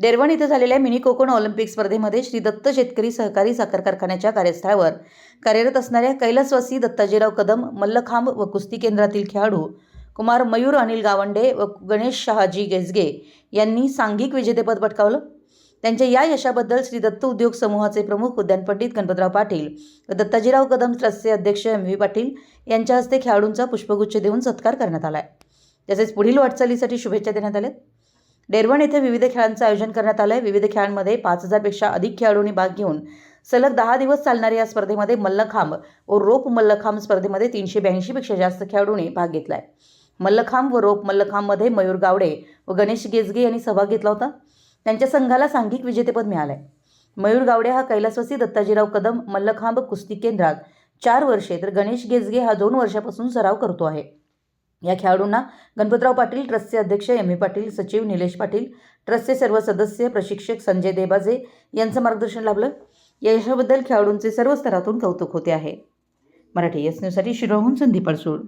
डेरवण इथं झालेल्या mini Konkan Olympic स्पर्धेमध्ये श्री दत्त शेतकरी सहकारी साखर कारखान्याच्या कार्यस्थळावर कार्यरत असणाऱ्या कैलासवासी दत्ताजीराव कदम मल्लखांब व कुस्ती केंद्रातील खेळाडू कुमार मयूर अनिल गावंडे व गणेश शहाजी गेजगे यांनी सांघिक विजेतेपद पटकावलं. त्यांच्या या यशाबद्दल श्री दत्त उद्योग समूहाचे प्रमुख उद्यान पंडित गणपतराव पाटील व दत्ताजीराव कदम ट्रस्टचे अध्यक्ष एम व्ही पाटील यांच्या हस्ते खेळाडूंचा पुष्पगुच्छ देऊन सत्कार करण्यात आला आहे तसेच पुढील वाटचालीसाठी शुभेच्छा देण्यात आल्या डेरवण येथे विविध खेळांचं आयोजन करण्यात आलं आहे विविध खेळांमध्ये पाच हजारपेक्षा अधिक खेळाडूंनी भाग घेऊन सलग दहा दिवस चालणाऱ्या या स्पर्धेमध्ये मल्लखांब व रोप मल्लखांब स्पर्धेमध्ये तीनशे ब्याऐंशीपेक्षा जास्त खेळाडूंनी भाग घेतला आहे मल्लखांब व रोप मल्लखांबमध्ये मयूर गावडे व गणेश गेजगे यांनी सहभाग घेतला होता. त्यांच्या संघाला सांघिक विजेतेपद मिळालं आहे मयूर गावडे हा कैलासवासी दत्ताजीराव कदम मल्लखांब कुस्ती केंद्रात चार वर्षे तर गणेश गेजगे हा दोन वर्षापासून सराव करतो आहे. या खेळाडूंना गणपतराव पाटील ट्रस्टचे अध्यक्ष एम ए पाटील सचिव निलेश पाटील ट्रस्टचे सर्व सदस्य प्रशिक्षक संजय देबाजे यांचं मार्गदर्शन लाभलं. या यशाबद्दल खेळाडूंचे सर्व स्तरातून कौतुक होते आहे. मराठी एस न्यूजसाठी शिरोहून संदीप अडसूळ.